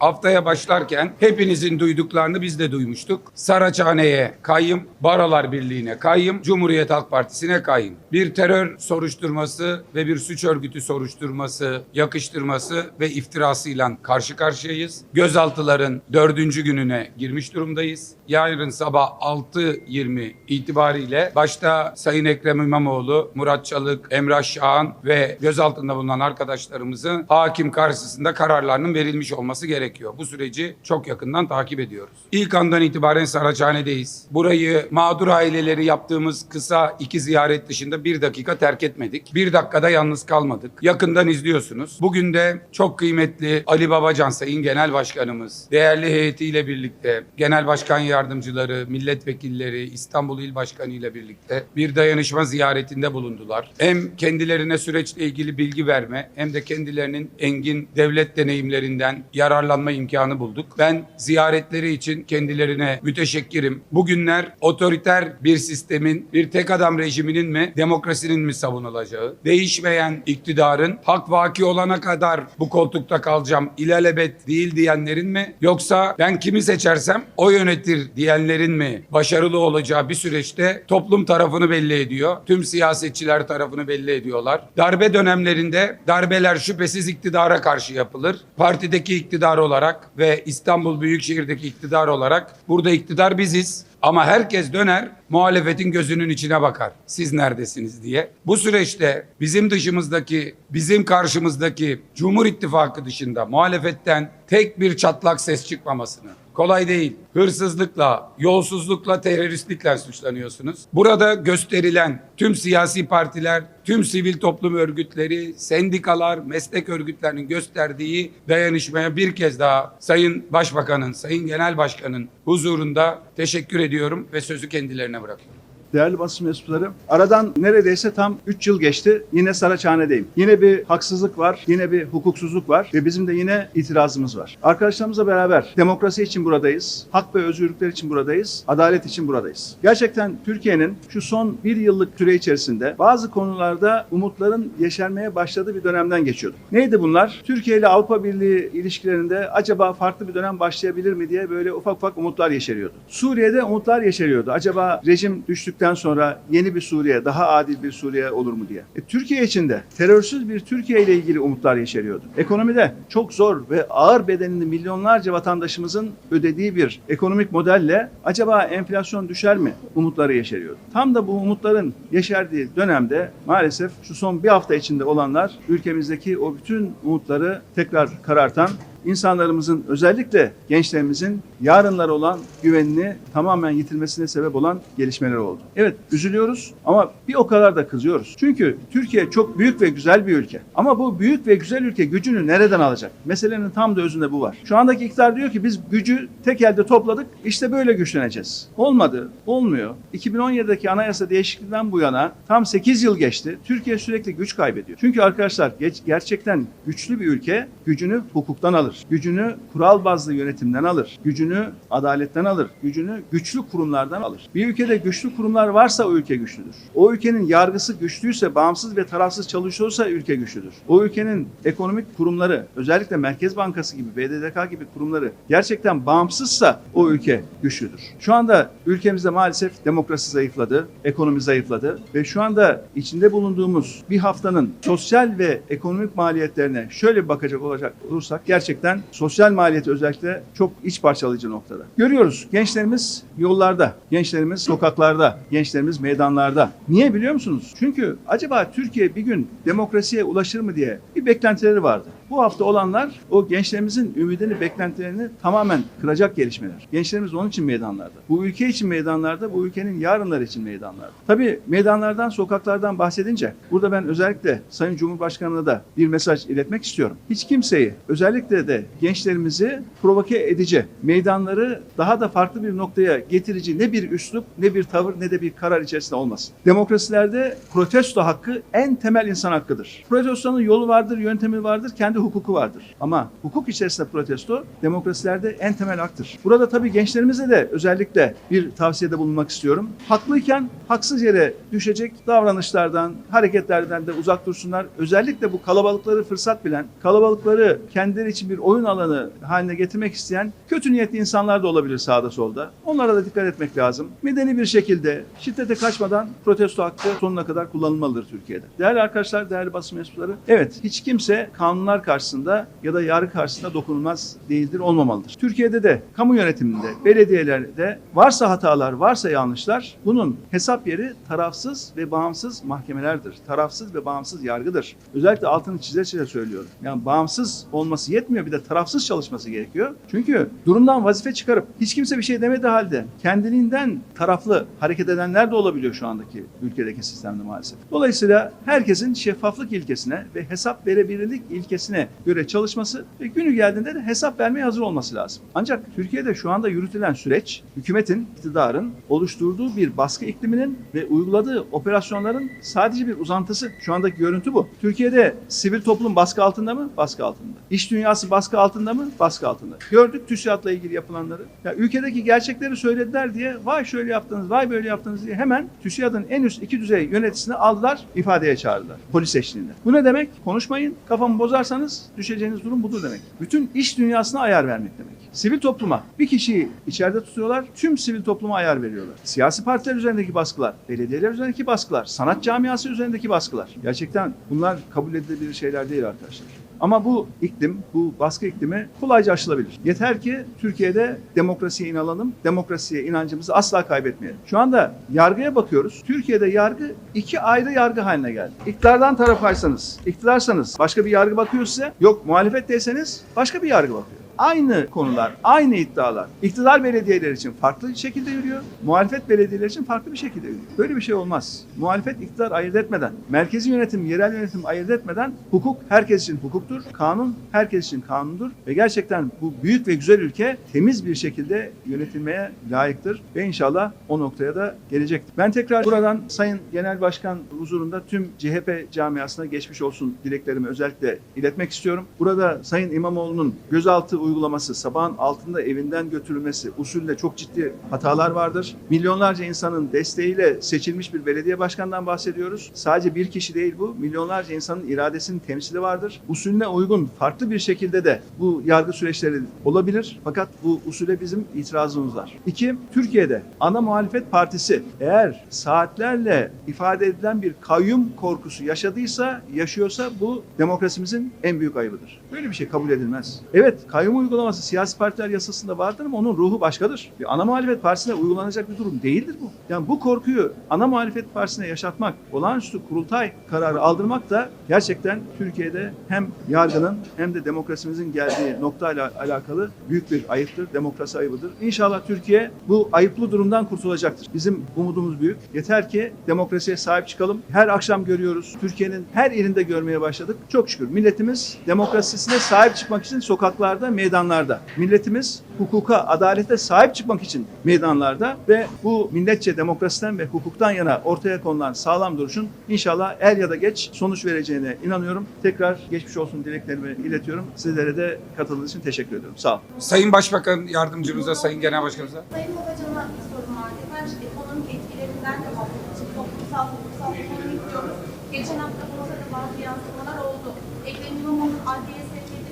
haftaya başlarken hepinizin duyduklarını biz de duymuştuk. Saraçhane'ye kayyım, Barolar Birliği'ne kayyım, Cumhuriyet Halk Partisi'ne kayyım. Bir terör soruşturması ve bir suç örgütü soruşturması, yakıştırması ve iftirasıyla karşı karşıyayız. Gözaltıların dördüncü gününe girmiş durumdayız. Yarın sabah 6.20 itibariyle başta Sayın Ekrem İmamoğlu, Murat Çalık, Emrah Şahan ve gözaltında bulunan arkadaşlarımızın hakim karşısında kararlarının verilmiş olması gerekiyor. Bu süreci çok yakından takip ediyoruz. İlk andan itibaren Saraçhane'deyiz. Burayı mağdur aileleri yaptığımız kısa iki ziyaret dışında bir dakika terk etmedik. Bir dakikada yalnız kalmadık. Yakından izliyorsunuz. Bugün de çok kıymetli Ali Babacan Sayın Genel Başkanımız, değerli heyetiyle birlikte, Genel Başkan Yardımcıları, milletvekilleri, İstanbul İl Başkanı ile birlikte bir dayanışma ziyaretinde bulundular. Hem kendilerine süreçle ilgili bilgi verme hem de kendilerinin engin devlet deneyimlerinden yararlanma imkanı bulduk. Ben ziyaretleri için kendilerine müteşekkirim. Bugünler otoriter bir sistemin, bir tek adam rejiminin mi, demokrasinin mi savunulacağı, değişmeyen iktidarın hak vaki olana kadar bu koltukta kalacağım, ilelebet değil diyenlerin mi, yoksa ben kimi seçersem o yönetir diyenlerin mi başarılı olacağı bir süreçte toplum tarafını belli ediyor. Tüm siyasetçiler tarafını belli ediyorlar. Darbe dönemlerinde darbeler şüphesiz iktidara karşı yapılır. Partideki iktidar olarak ve İstanbul Büyükşehir'deki iktidar olarak burada iktidar biziz. Ama herkes döner muhalefetin gözünün içine bakar. Siz neredesiniz diye. Bu süreçte bizim dışımızdaki, bizim karşımızdaki Cumhur İttifakı dışında muhalefetten tek bir çatlak ses çıkmamasını kolay değil. Hırsızlıkla, yolsuzlukla, teröristlikle suçlanıyorsunuz. Burada gösterilen tüm siyasi partiler, tüm sivil toplum örgütleri, sendikalar, meslek örgütlerinin gösterdiği dayanışmaya bir kez daha Sayın Başbakanın, Sayın Genel Başkan'ın huzurunda teşekkür ediyorum ve sözü kendilerine bırakıyorum. Değerli basın mensupları, aradan neredeyse tam 3 yıl geçti. Yine Saraçhane'deyim. Yine bir haksızlık var, yine bir hukuksuzluk var ve bizim de yine itirazımız var. Arkadaşlarımızla beraber demokrasi için buradayız, hak ve özgürlükler için buradayız, adalet için buradayız. Gerçekten Türkiye'nin şu son bir yıllık süre içerisinde bazı konularda umutların yeşermeye başladığı bir dönemden geçiyorduk. Neydi bunlar? Türkiye ile Avrupa Birliği ilişkilerinde acaba farklı bir dönem başlayabilir mi diye böyle ufak ufak umutlar yeşeriyordu. Suriye'de umutlar yeşeriyordu. Acaba rejim düştükten sonra yeni bir Suriye, daha adil bir Suriye olur mu diye. E, Türkiye için de terörsüz bir Türkiye ile ilgili umutlar yeşeriyordu. Ekonomide çok zor ve ağır bedenini milyonlarca vatandaşımızın ödediği bir ekonomik modelle acaba enflasyon düşer mi umutları yeşeriyordu. Tam da bu umutların yeşerdiği dönemde maalesef şu son bir hafta içinde olanlar ülkemizdeki o bütün umutları tekrar karartan insanlarımızın özellikle gençlerimizin yarınlara olan güvenini tamamen yitirmesine sebep olan gelişmeler oldu. Evet üzülüyoruz ama bir o kadar da kızıyoruz. Çünkü Türkiye çok büyük ve güzel bir ülke. Ama bu büyük ve güzel ülke gücünü nereden alacak? Meselenin tam da özünde bu var. Şu andaki iktidar diyor ki biz gücü tek elde topladık işte böyle güçleneceğiz. Olmadı, olmuyor. 2017'deki anayasa değişikliğinden bu yana tam 8 yıl geçti. Türkiye sürekli güç kaybediyor. Çünkü arkadaşlar gerçekten güçlü bir ülke gücünü hukuktan alır. Gücünü kural bazlı yönetimden alır. Gücünü adaletten alır. Gücünü güçlü kurumlardan alır. Bir ülkede güçlü kurumlar varsa o ülke güçlüdür. O ülkenin yargısı güçlüyse, bağımsız ve tarafsız çalışıyorsa ülke güçlüdür. O ülkenin ekonomik kurumları, özellikle Merkez Bankası gibi, BDDK gibi kurumları gerçekten bağımsızsa o ülke güçlüdür. Şu anda ülkemizde maalesef demokrasi zayıfladı, ekonomi zayıfladı ve şu anda içinde bulunduğumuz bir haftanın sosyal ve ekonomik maliyetlerine şöyle bakacak olacak olursak gerçekten sosyal maliyeti özellikle çok iç parçalayıcı noktada. Görüyoruz gençlerimiz yollarda, gençlerimiz sokaklarda, gençlerimiz meydanlarda. Niye biliyor musunuz? Çünkü acaba Türkiye bir gün demokrasiye ulaşır mı diye bir beklentileri vardı. Bu hafta olanlar o gençlerimizin ümidini, beklentilerini tamamen kıracak gelişmeler. Gençlerimiz onun için meydanlarda. Bu ülke için meydanlarda, bu ülkenin yarınları için meydanlarda. Tabii meydanlardan, sokaklardan bahsedince burada ben özellikle Sayın Cumhurbaşkanı'na da bir mesaj iletmek istiyorum. Hiç kimseyi, özellikle de gençlerimizi provoke edici, meydanları daha da farklı bir noktaya getirici ne bir üslup, ne bir tavır, ne de bir karar içerisinde olmasın. Demokrasilerde protesto hakkı en temel insan hakkıdır. Protestonun yolu vardır, yöntemi vardır, kendi hukuku vardır. Ama hukuk içerisinde protesto demokrasilerde en temel haktır. Burada tabii gençlerimize de özellikle bir tavsiyede bulunmak istiyorum. Haklıyken haksız yere düşecek davranışlardan, hareketlerden de uzak dursunlar. Özellikle bu kalabalıkları fırsat bilen, kalabalıkları kendileri için bir oyun alanı haline getirmek isteyen kötü niyetli insanlar da olabilir sağda solda. Onlara da dikkat etmek lazım. Medeni bir şekilde şiddete kaçmadan protesto hakkı sonuna kadar kullanılmalıdır Türkiye'de. Değerli arkadaşlar, değerli basın mensupları, evet hiç kimse kanunlar karşısında ya da yargı karşısında dokunulmaz değildir, olmamalıdır. Türkiye'de de kamu yönetiminde, belediyelerde varsa hatalar, varsa yanlışlar bunun hesap yeri tarafsız ve bağımsız mahkemelerdir. Tarafsız ve bağımsız yargıdır. Özellikle altını çize çize söylüyorum. Yani bağımsız olması yetmiyor bir de tarafsız çalışması gerekiyor. Çünkü durumdan vazife çıkarıp hiç kimse bir şey demediği halde kendiliğinden taraflı hareket edenler de olabiliyor şu andaki ülkedeki sistemde maalesef. Dolayısıyla herkesin şeffaflık ilkesine ve hesap verebilirlik ilkesine göre çalışması ve günü geldiğinde de hesap vermeye hazır olması lazım. Ancak Türkiye'de şu anda yürütülen süreç hükümetin, iktidarın oluşturduğu bir baskı ikliminin ve uyguladığı operasyonların sadece bir uzantısı. Şu andaki görüntü bu. Türkiye'de sivil toplum baskı altında mı? Baskı altında. İş dünyası baskı altında mı? Baskı altında. Gördük TÜSİAD'la ilgili yapılanları. Ya ülkedeki gerçekleri söylediler diye vay şöyle yaptınız, vay böyle yaptınız diye hemen TÜSİAD'ın en üst iki düzey yöneticisini aldılar, ifadeye çağırdılar. Polis eşliğinde. Bu ne demek? Konuşmayın, kafamı bozarsanız düşeceğiniz durum budur demek. Bütün iş dünyasına ayar vermek demek. Sivil topluma bir kişiyi içeride tutuyorlar, tüm sivil topluma ayar veriyorlar. Siyasi partiler üzerindeki baskılar, belediyeler üzerindeki baskılar, sanat camiası üzerindeki baskılar. Gerçekten bunlar kabul edilebilir şeyler değil arkadaşlar. Ama bu iklim, bu baskı iklimi kolayca aşılabilir. Yeter ki Türkiye'de demokrasiye inanalım, demokrasiye inancımızı asla kaybetmeyelim. Şu anda yargıya bakıyoruz. Türkiye'de yargı iki ayrı yargı haline geldi. İktidardan tarafaysanız, iktidarsanız başka bir yargı bakıyor size. Yok muhalefetteyseniz başka bir yargı bakıyor. Aynı konular, aynı iddialar. İktidar belediyeler için farklı şekilde yürüyor. Muhalefet belediyeler için farklı bir şekilde yürüyor. Böyle bir şey olmaz. Muhalefet iktidar ayırt etmeden, merkezi yönetim, yerel yönetim ayırt etmeden hukuk herkes için hukuktur. Kanun herkes için kanundur. Ve gerçekten bu büyük ve güzel ülke temiz bir şekilde yönetilmeye layıktır. Ve inşallah o noktaya da gelecektir. Ben tekrar buradan Sayın Genel Başkan huzurunda tüm CHP camiasına geçmiş olsun dileklerimi özellikle iletmek istiyorum. Burada Sayın İmamoğlu'nun gözaltı uygulaması, sabahın altında evinden götürülmesi usulünde çok ciddi hatalar vardır. Milyonlarca insanın desteğiyle seçilmiş bir belediye başkanından bahsediyoruz. Sadece bir kişi değil bu. Milyonlarca insanın iradesinin temsili vardır. Usulüne uygun farklı bir şekilde de bu yargı süreçleri olabilir. Fakat bu usule bizim itirazımız var. İki, Türkiye'de ana muhalefet partisi eğer saatlerle ifade edilen bir kayyum korkusu yaşadıysa, yaşıyorsa bu demokrasimizin en büyük ayıbıdır. Böyle bir şey kabul edilmez. Evet, kayyum uygulaması siyasi partiler yasasında vardır ama onun ruhu başkadır. Bir ana muhalefet partisine uygulanacak bir durum değildir bu. Yani bu korkuyu ana muhalefet partisine yaşatmak, olağanüstü kurultay kararı aldırmak da gerçekten Türkiye'de hem yargının hem de demokrasimizin geldiği noktayla alakalı büyük bir ayıptır. Demokrasi ayıbıdır. İnşallah Türkiye bu ayıplı durumdan kurtulacaktır. Bizim umudumuz büyük. Yeter ki demokrasiye sahip çıkalım. Her akşam görüyoruz. Türkiye'nin her ilinde görmeye başladık. Çok şükür milletimiz demokrasisine sahip çıkmak için sokaklarda, meydanlarda. Milletimiz hukuka, adalete sahip çıkmak için meydanlarda ve bu milletçe demokrasiden ve hukuktan yana ortaya konulan sağlam duruşun inşallah er ya da geç sonuç vereceğine inanıyorum. Tekrar geçmiş olsun dileklerimi iletiyorum. Sizlere de katıldığınız için teşekkür ediyorum. Sağ olun. Sayın Başbakan yardımcımıza, Sayın Genel Başkanımıza. Sayın Babacan'a bir sorum var. Efendim ekonomik etkilerinden de bahsetmek için toplumsal, hukuksal ekonomik diyoruz. Geçen hafta Bursa'da bazı yansımalar oldu. Ekrem İmamoğlu'nun adliye sevk edilmesi,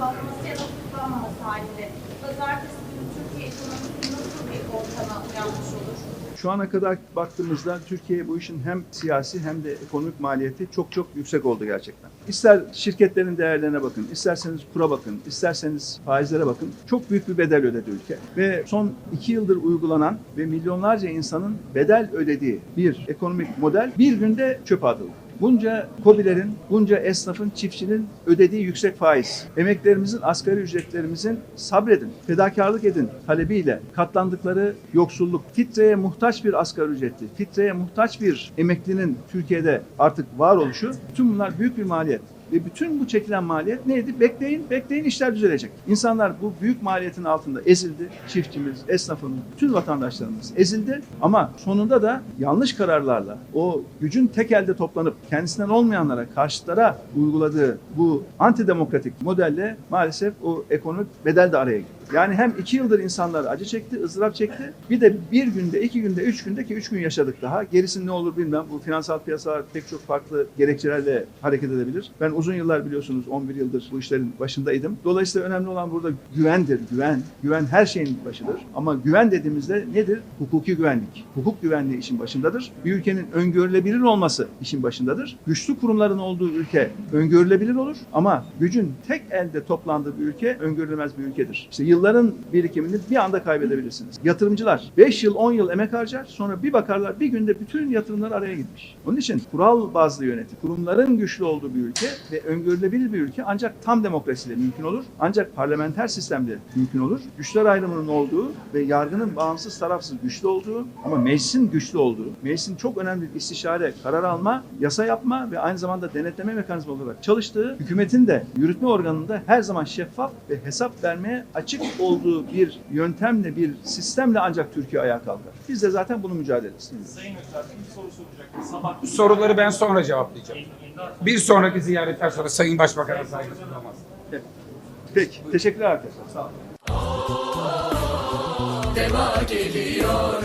tutuklanması ya da tutuklanmaması halinde. Pazartesi günü Türkiye ekonomisi nasıl bir ortama uyanmış olur? Şu ana kadar baktığımızda Türkiye bu işin hem siyasi hem de ekonomik maliyeti çok çok yüksek oldu gerçekten. İster şirketlerin değerlerine bakın, isterseniz kura bakın, isterseniz faizlere bakın. Çok büyük bir bedel ödedi ülke. Ve son iki yıldır uygulanan ve milyonlarca insanın bedel ödediği bir ekonomik model bir günde çöpe atıldı. Bunca kobilerin, bunca esnafın, çiftçinin ödediği yüksek faiz, emeklerimizin, asgari ücretlerimizin sabredin, fedakarlık edin talebiyle katlandıkları yoksulluk, fitreye muhtaç bir asgari ücretli, fitreye muhtaç bir emeklinin Türkiye'de artık var oluşu, tüm bunlar büyük bir maliyet. Ve bütün bu çekilen maliyet neydi? Bekleyin, bekleyin işler düzelecek. İnsanlar bu büyük maliyetin altında ezildi. Çiftçimiz, esnafımız, bütün vatandaşlarımız ezildi. Ama sonunda da yanlış kararlarla o gücün tek elde toplanıp kendisinden olmayanlara, karşıtlara uyguladığı bu antidemokratik modelle maalesef o ekonomik bedel de araya girdi. Yani hem iki yıldır insanlar acı çekti, ızdırap çekti. Bir de bir günde, iki günde, üç günde ki üç gün yaşadık daha. Gerisinin ne olur bilmem. Bu finansal piyasalar pek çok farklı gerekçelerle hareket edebilir. Ben uzun yıllar biliyorsunuz 11 yıldır bu işlerin başındaydım. Dolayısıyla önemli olan burada güvendir, güven. Güven her şeyin başıdır. Ama güven dediğimizde nedir? Hukuki güvenlik. Hukuk güvenliği işin başındadır. Bir ülkenin öngörülebilir olması işin başındadır. Güçlü kurumların olduğu ülke öngörülebilir olur ama gücün tek elde toplandığı bir ülke öngörülemez bir ülkedir. İşte yılların birikimini bir anda kaybedebilirsiniz. Yatırımcılar 5 yıl 10 yıl emek harcar sonra bir bakarlar bir günde bütün yatırımlar araya gitmiş. Onun için kural bazlı yönetim, kurumların güçlü olduğu bir ülke ve öngörülebilir bir ülke ancak tam demokrasiyle mümkün olur. Ancak parlamenter sistemde mümkün olur. Güçler ayrımının olduğu ve yargının bağımsız tarafsız güçlü olduğu ama meclisin güçlü olduğu, meclisin çok önemli bir istişare, karar alma, yasa yapma ve aynı zamanda denetleme mekanizması olarak çalıştığı, hükümetin de yürütme organında her zaman şeffaf ve hesap vermeye açık olduğu bir yöntemle, bir sistemle ancak Türkiye ayağa kalkar. Biz de zaten bunun mücadelesiniz. Sayın Özer bir soru soracaktım. Sabah Soruları ben sonra cevaplayacağım. Bir sonraki ziyaretten sonra Sayın Başbakan'a saygı duyamaz. Peki, teşekkürler arkadaşlar. Sağ olun. Deva geliyor